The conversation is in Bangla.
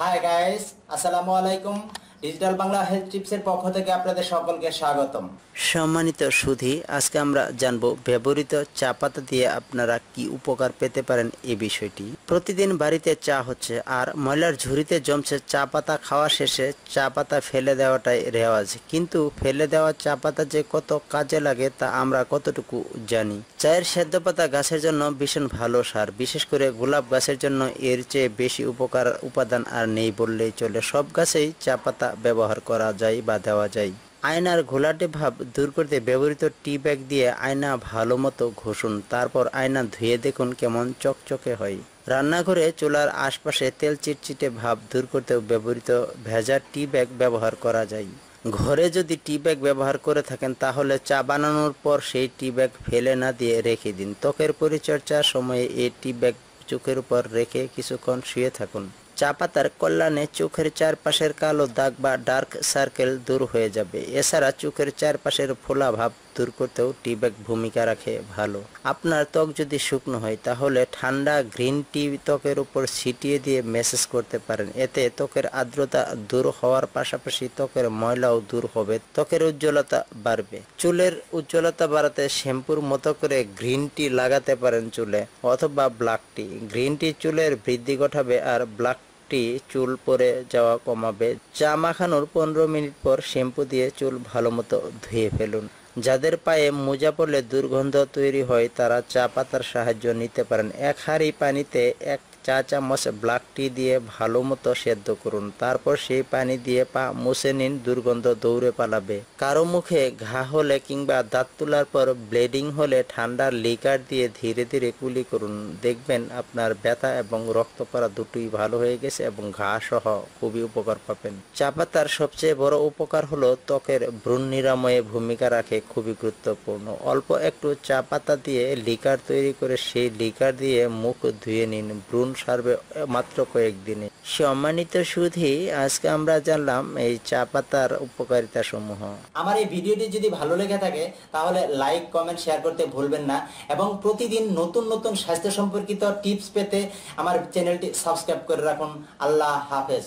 Hi guys, Assalamualaikum. Digital Bangla health টিপসের পক্ষ থেকে আপনাদের সকলকে স্বাগতম। সম্মানিত সুধী, আজকে আমরা জানব ব্যবহৃত চা পাতা দিয়ে আপনারা কি উপকার পেতে পারেন এই বিষয়টি। প্রতিদিন বাড়িতে চা হচ্ছে, আর ময়লার ঝুড়িতে জমছে চা পাতা, খাওয়া শেষে চা পাতা ফেলে দেওয়াটাই রেওয়াজ। কিন্তু ফেলে দেওয়া চা পাতা যে কত কাজে লাগে তা আমরা কতটুকু জানি? চায়ের সেদ্ধ পাতা গাছের জন্য ভীষণ ভালো সার, বিশেষ করে গোলাপ গাছের জন্য এর চেয়ে বেশি উপকার, উপাদান আর নেই বললেই চলে। সব গাছেই চা পাতা ব্যবহার করা যায় বা দেওয়া যায়। আয়নার ঘোলাটে ভাব দূর করতে ব্যবহৃত টি ব্যাগ দিয়ে আয়না ভালো মতো ঘষুন, তারপর আয়না ধুয়ে দেখুন কেমন চকচকে হয়। রান্নাঘরে চুলার আশপাশে তেল চিটচিটে ভাব দূর করতেও ব্যবহৃত ভেজা টি ব্যাগ ব্যবহার করা যায়। ঘরে যদি টি ব্যাগ ব্যবহার করে থাকেন, তাহলে চা বানানোর পর সেই টি ব্যাগ ফেলে না দিয়ে রেখে দিন। ত্বকের পরিচর্যার সময়ে এই টি ব্যাগ চোখের উপর রেখে কিছুক্ষণ শুয়ে থাকুন। চা পাতার কল্যাণে চোখের চারপাশের কালো দাগ বা ডার্ক সার্কেল দূর হয়ে যাবে। এছাড়া চোখের চারপাশের ফোলা ভাব দূর করতেও টি ব্যাগ ভূমিকা রাখে ভালো। আপনার ত্বক যদি শুকনো হয়, তাহলে ঠান্ডা গ্রিন টি ত্বকের উপর ছিটিয়ে দিয়ে মেসেজ করতে পারেন। এতে ত্বকের আর্দ্রতা দূর হওয়ার পাশাপাশি ত্বকের ময়লাও দূর হবে। ত্বকের উজ্জ্বলতা বাড়বে। চুলের উজ্জ্বলতা বাড়াতে শ্যাম্পুর মতো করে গ্রিন টি লাগাতে পারেন চুলে, অথবা ব্ল্যাক টি। গ্রিন টি চুলের বৃদ্ধি ঘটাবে আর ব্ল্যাক টি চুল পরে যাওয়া কমাবে। চা মাখানোর পনেরো মিনিট পর শ্যাম্পু দিয়ে চুল ভালো মতো ধুয়ে ফেলুন। যাদের পায়ে মোজা পড়লে দুর্গন্ধ তৈরি হয়, তারা চা পাতার সাহায্য নিতে পারেন। এক হাঁড়ি পানিতে এক চা চামচ ব্ল্যাক টি দিয়ে ভালো মতো সেদ্ধ করুন। তারপর সেই পানি দিয়ে পা মুছে নিন, দুর্গন্ধ দৌড়ে পালাবে। কারও মুখে ঘা হলে কিংবা দাঁত তোলার পর ব্লিডিং হলে ঠান্ডার লিকার দিয়ে ধীরে ধীরে কুলি করুন। দেখবেন আপনার ব্যথা এবং রক্ত পড়া দুটোই ভালো হয়ে গেছে এবং ঘা সহ খুবই উপকার পাবেন। চা পাতার সবচেয়ে বড় উপকার হলো ত্বকের ভ্রূণ নিরাময়ে ভূমিকা রাখে, খুবই গুরুত্বপূর্ণ। অল্প একটু চা পাতা দিয়ে লিকার তৈরি করে সেই লিকার দিয়ে মুখ ধুয়ে নিন। ভ্রূণ সারবে, মাত্র কয়েকদিনে সম্মানিত সুধি, আজকে আমরা জানলাম এই চা পাতার উপকারিতা সমূহ। আমার এই ভিডিওটি যদি ভালো লেগে থাকে, তাহলে লাইক, কমেন্ট, শেয়ার করতে ভুলবেন না এবং প্রতিদিন নতুন নতুন স্বাস্থ্য সম্পর্কিত টিপস পেতে আমার চ্যানেলটি সাবস্ক্রাইব করে রাখুন। আল্লাহ হাফেজ।